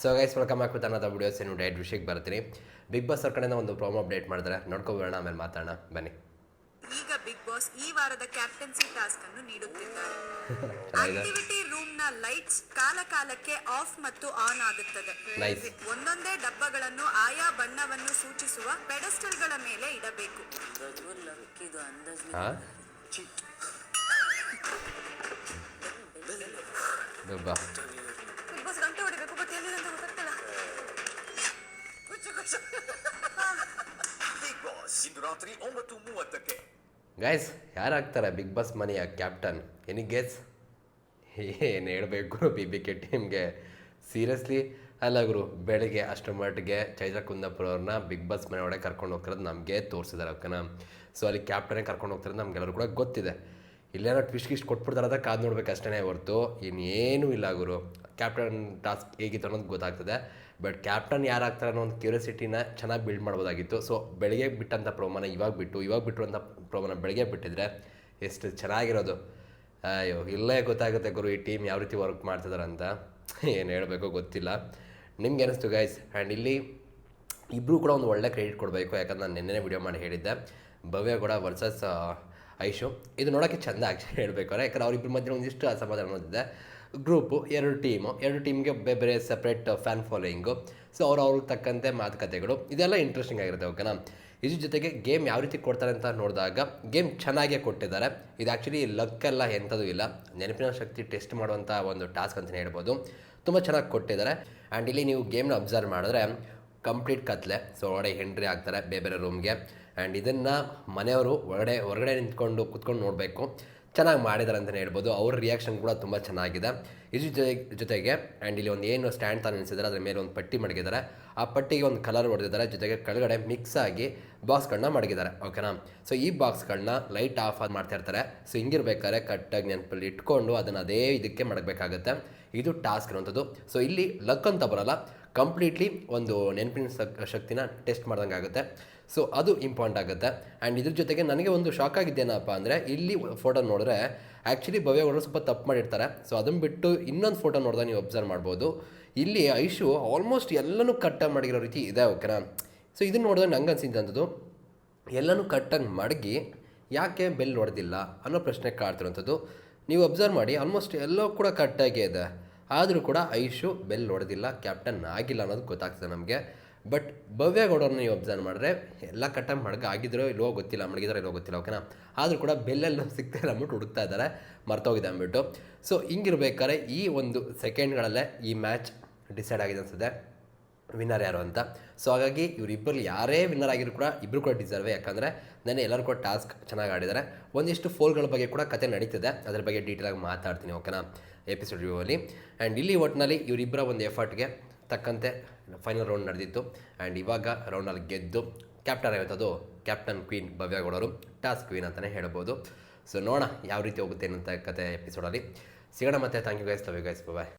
So guys welcome back with ಅನ್ನೋದು videos ಏನು diet ವಿಷಯಕ್ಕೆ ಬರ್ತೀನಿ. ಬಿಗ್ ಬಾಸ್ ಅವ್ರ ಕಡೆಯಿಂದ ಒಂದು ಪ್ರೋಮೋ ಅಪ್ಡೇಟ್ ಮಾಡಿದ್ರೆ ನೋಡ್ಕೊಬೋಣ ಆಮೇಲೆ ಮಾತಾಡೋಣ. ಬನ್ನಿ. ಈಗ ಬಿಗ್ ಬಾಸ್ ಈ ವಾರದ ಕ್ಯಾಪ್ಟನ್ಸಿ ಟಾಸ್ಕ್ ಅನ್ನು ನೀಡುತ್ತಿದ್ದಾರೆ. ಆಕ್ಟಿವಿಟಿ ರೂಮ್ನ ಲೈಟ್ಸ್ ಕಾಲ ಕಾಲಕ್ಕೆ ಆಫ್ ಮತ್ತು ಆನ್ ಆಗುತ್ತದೆ. ಒಂದೊಂದೇ ಡಬ್ಬಗಳನ್ನು ಆಯಾ ಬಣ್ಣವನ್ನು ಸೂಚಿಸುವ ಪೆಡಸ್ಟಲ್ಗಳ ಮೇಲೆ ಇಡಬೇಕು. ಇದು ಅಂದಾಜು ಹಾಂ ಬಾ ಬಿಗ್ ಬಾಸ್ ಗಂಟೆ ಹೊಡಿಬೇಕು ಬಟ್ ಎಲ್ಲಿದೆ ಅಂತ ಗೊತ್ತಾಗ್ತಿಲ್ಲ ಕುಚ್ಚು ಕುಚ್ಚು. ಬಿಗ್ ಬಾಸ್ ಇಂದು ರಾತ್ರಿ ಒಂಬತ್ತು ಮೂವತ್ತಕ್ಕೆ ಗೈಸ್ ಯಾರಾಗ್ತಾರೆ ಬಿಗ್ ಬಾಸ್ ಮನೆಯ ಕ್ಯಾಪ್ಟನ್ ಎನಿ ಗೆಸ್ ಏನು ಹೇಳಬೇಕು ಬಿ ಬಿ ಕೆ ಟೀಮ್ಗೆ ಸೀರಿಯಸ್ಲಿ ಅಲ್ಲ ಗುರು, ಬೆಳಿಗ್ಗೆ ಅಷ್ಟು ಮಟ್ಟಿಗೆ ಚೈತ್ರ ಕುಂದಾಪುರ ಅವ್ರನ್ನ ಬಿಗ್ ಬಾಸ್ ಮನೆ ಒಳಗೆ ಕರ್ಕೊಂಡು ಹೋಗ್ತಿರೋದು ನಮಗೆ ತೋರಿಸಿದ್ದಾರೆ ಓಕೆನಾ ಸೊ ಅಲ್ಲಿ ಕ್ಯಾಪ್ಟನೇ ಕರ್ಕೊಂಡು ಹೋಗ್ತಿರೋದು ನಮಗೆಲ್ಲರೂ ಕೂಡ ಗೊತ್ತಿದೆ. ಇಲ್ಲೇನೋ ಟ್ವಿಸ್ಟ್ ಗಿಸ್ಟ್ ಕೊಟ್ಬಿಡ್ತಾರೆ ಅದಕ್ಕೆ ಕಾದು ನೋಡ್ಬೇಕು ಅಷ್ಟೇ ಹೊರತು. ಇನ್ನೇನೂ ಇಲ್ಲ ಗುರು. ಕ್ಯಾಪ್ಟನ್ ಟಾಸ್ಕ್ ಹೇಗಿತ್ತು ಅನ್ನೋದು ಗೊತ್ತಾಗ್ತದೆ. ಬಟ್ ಕ್ಯಾಪ್ಟನ್ ಯಾರಾಗ್ತಾರೆ ಅನ್ನೋ ಒಂದು ಕ್ಯೂರಿಯಾಸಿಟಿನ ಚೆನ್ನಾಗಿ ಬಿಲ್ಡ್ ಮಾಡ್ಬೋದಾಗಿತ್ತು. ಸೊ ಬೆಳಗ್ಗೆ ಬಿಟ್ಟಂಥ ಪ್ರೋಮನ ಇವಾಗ ಬಿಟ್ಟು, ಇವಾಗ ಬಿಟ್ಟಿರುವಂಥ ಬೆಳಗ್ಗೆ ಬೆಳಿಗ್ಗೆ ಬಿಟ್ಟಿದ್ರೆ ಎಷ್ಟು ಚೆನ್ನಾಗಿರೋದು. ಅಯ್ಯೋ, ಇಲ್ಲೇ ಗೊತ್ತಾಗುತ್ತೆ ಗುರು ಈ ಟೀಮ್ ಯಾವ ರೀತಿ ವರ್ಕ್ ಮಾಡ್ತಿದ್ದಾರೆ ಅಂತ. ಏನು ಹೇಳಬೇಕು ಗೊತ್ತಿಲ್ಲ. ನಿಮ್ಗೆ ಅನಿಸ್ತು ಗೈಸ್ ಆ್ಯಂಡ್ ಇಲ್ಲಿ ಇಬ್ಬರು ಕೂಡ ಒಂದು ಒಳ್ಳೆ ಕ್ರೆಡಿಟ್ ಕೊಡಬೇಕು. ಯಾಕಂದ್ರೆ ನಾನು ನಿನ್ನೆ ವಿಡಿಯೋ ಮಾಡಿ ಹೇಳಿದ್ದೆ. ಭವ್ಯ ಕೂಡ ವರ್ಸಸ್ ಐಶು, ಇದು ನೋಡೋಕ್ಕೆ ಚೆಂದ ಆ್ಯಕ್ಚುಲಿ ಹೇಳಬೇಕಾದ್ರೆ ಯಾಕಂದರೆ ಅವ್ರಿಬ್ಬರ ಮಧ್ಯೆ ಒಂದಿಷ್ಟು ಅಸಮಾಧಾನ ಹೊಂದಿದೆ ಗ್ರೂಪು ಎರಡು ಟೀಮು ಎರಡು ಟೀಮ್ಗೆ ಬೇರೆ ಬೇರೆ ಸಪ್ರೇಟ್ ಫ್ಯಾನ್ ಫಾಲೋಯಿಂಗು ಸೊ ಅವ್ರು ಅವ್ರಿಗೆ ತಕ್ಕಂತೆ ಮಾತುಕತೆಗಳು. ಇದೆಲ್ಲ ಇಂಟ್ರೆಸ್ಟಿಂಗ್ ಆಗಿರುತ್ತೆ ಓಕೆನಾ ಇದ್ರ ಜೊತೆಗೆ ಗೇಮ್ ಯಾವ ರೀತಿ ಕೊಡ್ತಾರೆ ಅಂತ ನೋಡಿದಾಗ ಗೇಮ್ ಚೆನ್ನಾಗೇ ಕೊಟ್ಟಿದ್ದಾರೆ. ಇದು ಆ್ಯಕ್ಚುಲಿ ಲಕ್ ಎಲ್ಲ ಎಂಥದ್ದು ಇಲ್ಲ. ನೆನಪಿನ ಶಕ್ತಿ ಟೆಸ್ಟ್ ಮಾಡುವಂಥ ಒಂದು ಟಾಸ್ಕ್ ಅಂತಲೇ ಹೇಳ್ಬೋದು. ತುಂಬ ಚೆನ್ನಾಗಿ ಕೊಟ್ಟಿದ್ದಾರೆ. ಆ್ಯಂಡ್ ಇಲ್ಲಿ ನೀವು ಗೇಮ್ನ ಅಬ್ಸರ್ವ್ ಮಾಡಿದ್ರೆ ಕಂಪ್ಲೀಟ್ ಕತ್ಲೆ. ಸೊ ಒಳಗಡೆ ಎಂಟ್ರಿ ಆಗ್ತಾರೆ, ಬೇರೆ ಬೇರೆ ರೂಮ್ಗೆ ಆ್ಯಂಡ್ ಇದನ್ನು ಮನೆಯವರು ಹೊರಗಡೆ ಹೊರಗಡೆ ನಿಂತ್ಕೊಂಡು ಕುತ್ಕೊಂಡು ನೋಡಬೇಕು. ಚೆನ್ನಾಗಿ ಮಾಡಿದ್ದಾರೆ ಅಂತಲೇ ಹೇಳ್ಬೋದು. ಅವ್ರ ರಿಯಾಕ್ಷನ್ ಕೂಡ ತುಂಬ ಚೆನ್ನಾಗಿದೆ. ಇದ್ರ ಜೊತೆ ಜೊತೆಗೆ ಆ್ಯಂಡ್ ಇಲ್ಲಿ ಒಂದು ಏನು ಸ್ಟ್ಯಾಂಡ್ ತಾನು ನಿಲ್ಲಿಸಿದ್ದಾರೆ, ಅದರ ಮೇಲೆ ಒಂದು ಪಟ್ಟಿ ಮಡಗಿದ್ದಾರೆ. ಆ ಪಟ್ಟಿಗೆ ಒಂದು ಕಲರ್ ಹೊಡೆದಿದ್ದಾರೆ, ಜೊತೆಗೆ ಕೆಳಗಡೆ ಮಿಕ್ಸ್ ಆಗಿ ಬಾಕ್ಸ್ಗಳನ್ನ ಮಡಗಿದ್ದಾರೆ. ಓಕೆನಾ ಸೊ ಈ ಬಾಕ್ಸ್ಗಳನ್ನ ಲೈಟ್ ಆಫ್ ಆಗಿ ಮಾಡ್ತಾ ಇರ್ತಾರೆ. ಸೊ ಹಿಂಗಿರ್ಬೇಕಾದ್ರೆ ಕಟ್ಟಾಗಿ ನೆನಪಲ್ಲಿ ಇಟ್ಕೊಂಡು ಅದನ್ನು ಅದೇ ಇದಕ್ಕೆ ಮಡಗಬೇಕಾಗುತ್ತೆ. ಇದು ಟಾಸ್ಕ್ ಇರುವಂಥದ್ದು. ಸೊ ಇಲ್ಲಿ ಲಕ್ ಅಂತ ಬರೋಲ್ಲ. ಕಂಪ್ಲೀಟ್ಲಿ ಒಂದು ನೆನಪಿನ ಶಕ್- ಶಕ್ತಿನ ಟೆಸ್ಟ್ ಮಾಡ್ದಂಗೆ ಆಗುತ್ತೆ. ಸೊ ಅದು ಇಂಪಾರ್ಟೆಂಟ್ ಆಗುತ್ತೆ. ಆ್ಯಂಡ್ ಇದ್ರ ಜೊತೆಗೆ ನನಗೆ ಒಂದು ಶಾಕ್ ಆಗಿದ್ದೇನಪ್ಪ ಅಂದರೆ, ಇಲ್ಲಿ ಫೋಟೋ ನೋಡಿದ್ರೆ ಆ್ಯಕ್ಚುಲಿ ಭವ್ಯ ಅವರು ಸ್ವಲ್ಪ ತಪ್ಪು ಮಾಡಿರ್ತಾರೆ. ಸೊ ಅದನ್ನು ಬಿಟ್ಟು ಇನ್ನೊಂದು ಫೋಟೋ ನೋಡಿದಾಗ ನೀವು ಅಬ್ಸರ್ವ್ ಮಾಡ್ಬೋದು. ಇಲ್ಲಿ ಐಶು ಆಲ್ಮೋಸ್ಟ್ ಎಲ್ಲನೂ ಕಟ್ಟಾಗಿ ಮಾಡಿರೋ ರೀತಿ ಇದೆ ಓಕೆನಾ ಸೊ ಇದನ್ನು ನೋಡಿದಾಗ ನಂಗೆ ಅನ್ಸಿದ್ದಂಥದ್ದು ಎಲ್ಲನೂ ಕಟ್ಟಾಗಿ ಮಡಗಿ ಯಾಕೆ ಬೆಲ್ ಹೊಡೆದಿಲ್ಲ ಅನ್ನೋ ಪ್ರಶ್ನೆ ಕಾಡ್ತಿರೋಂಥದ್ದು. ನೀವು ಅಬ್ಸರ್ವ್ ಮಾಡಿ ಆಲ್ಮೋಸ್ಟ್ ಎಲ್ಲೋ ಕೂಡ ಕಟ್ಟಾಗೇ ಇದೆ. ಆದರೂ ಕೂಡ ಐಶು ಬೆಲ್ ಹೊಡೆದಿಲ್ಲ ಕ್ಯಾಪ್ಟನ್ ಆಗಿಲ್ಲ ಅನ್ನೋದು ಗೊತ್ತಾಗ್ತದೆ ನಮಗೆ. ಬಟ್ ಭವ್ಯಗೌಡರನ್ನ ನೀವು ಅಬ್ಸರ್ವ್ ಮಾಡಿದ್ರೆ ಎಲ್ಲ ಕಟ್ಟ ಮಡಗ ಆಗಿದ್ರೋ ಇಲ್ವೋ ಗೊತ್ತಿಲ್ಲ, ಮಡಗಿದ್ರೋ ಇಲ್ಲೋ ಗೊತ್ತಿಲ್ಲ ಓಕೆನಾ ಆದರೂ ಕೂಡ ಬೆಲ್ಲೆಲ್ಲ ಸಿಗ್ತಾ ಅಂದ್ಬಿಟ್ಟು ಹುಡುಕ್ತಾ ಇದ್ದಾರೆ ಮರ್ತೋಗಿದೆ ಅಂದ್ಬಿಟ್ಟು. ಸೊ ಹಿಂಗಿರ್ಬೇಕಾದ್ರೆ ಈ ಒಂದು ಸೆಕೆಂಡ್ಗಳಲ್ಲೇ ಈ ಮ್ಯಾಚ್ ಡಿಸೈಡ್ ಆಗಿದೆ ಅನಿಸುತ್ತೆ. ವಿನ್ನರ್ ಯಾರು ಅಂತ? ಸೊ ಹಾಗಾಗಿ ಇವರಿಬ್ಬರಲ್ಲಿ ಯಾರೇ ವಿನ್ನರ್ ಆಗಿದ್ರು ಕೂಡ ಇಬ್ಬರು ಕೂಡ ಡಿಸರ್ವೆ ಯಾಕಂದರೆ ನಾನು ಎಲ್ಲರೂ ಕೂಡ ಟಾಸ್ಕ್ ಚೆನ್ನಾಗಿ ಆಡಿದ್ದಾರೆ ಒಂದಿಷ್ಟು ಫೋಲ್ಗಳ ಬಗ್ಗೆ ಕೂಡ ಕತೆ ನಡೀತಿದೆ. ಅದ್ರ ಬಗ್ಗೆ ಡೀಟೇಲಾಗಿ ಮಾತಾಡ್ತೀನಿ ಓಕೆನಾ ಎಪಿಸೋಡ್ ರಿವ್ಯೂವಲ್ಲಿ ಆ್ಯಂಡ್ ಇಲ್ಲಿ ಒಟ್ಟಿನಲ್ಲಿ ಇವರಿಬ್ಬರ ಒಂದು ಎಫರ್ಟ್ಗೆ ತಕ್ಕಂತೆ ಫೈನಲ್ ರೌಂಡ್ ನಡೆದಿತ್ತು. ಆ್ಯಂಡ್ ಇವಾಗ ರೌಂಡಲ್ಲಿ ಗೆದ್ದು ಕ್ಯಾಪ್ಟನ್ ಅದು ಕ್ಯಾಪ್ಟನ್ ಕ್ವೀನ್ ಭವ್ಯಗೌಡರು ಟಾಸ್ ಕ್ವೀನ್ ಅಂತಲೇ ಹೇಳ್ಬೋದು. ಸೊ ನೋಡೋಣ ಯಾವ ರೀತಿ ಹೋಗುತ್ತೆ ಅನ್ನೋಂಥ ಕತೆ ಎಪಿಸೋಡಲ್ಲಿ ಸಿಗೋಣ ಮತ್ತೆ. Thank you guys love you guys bye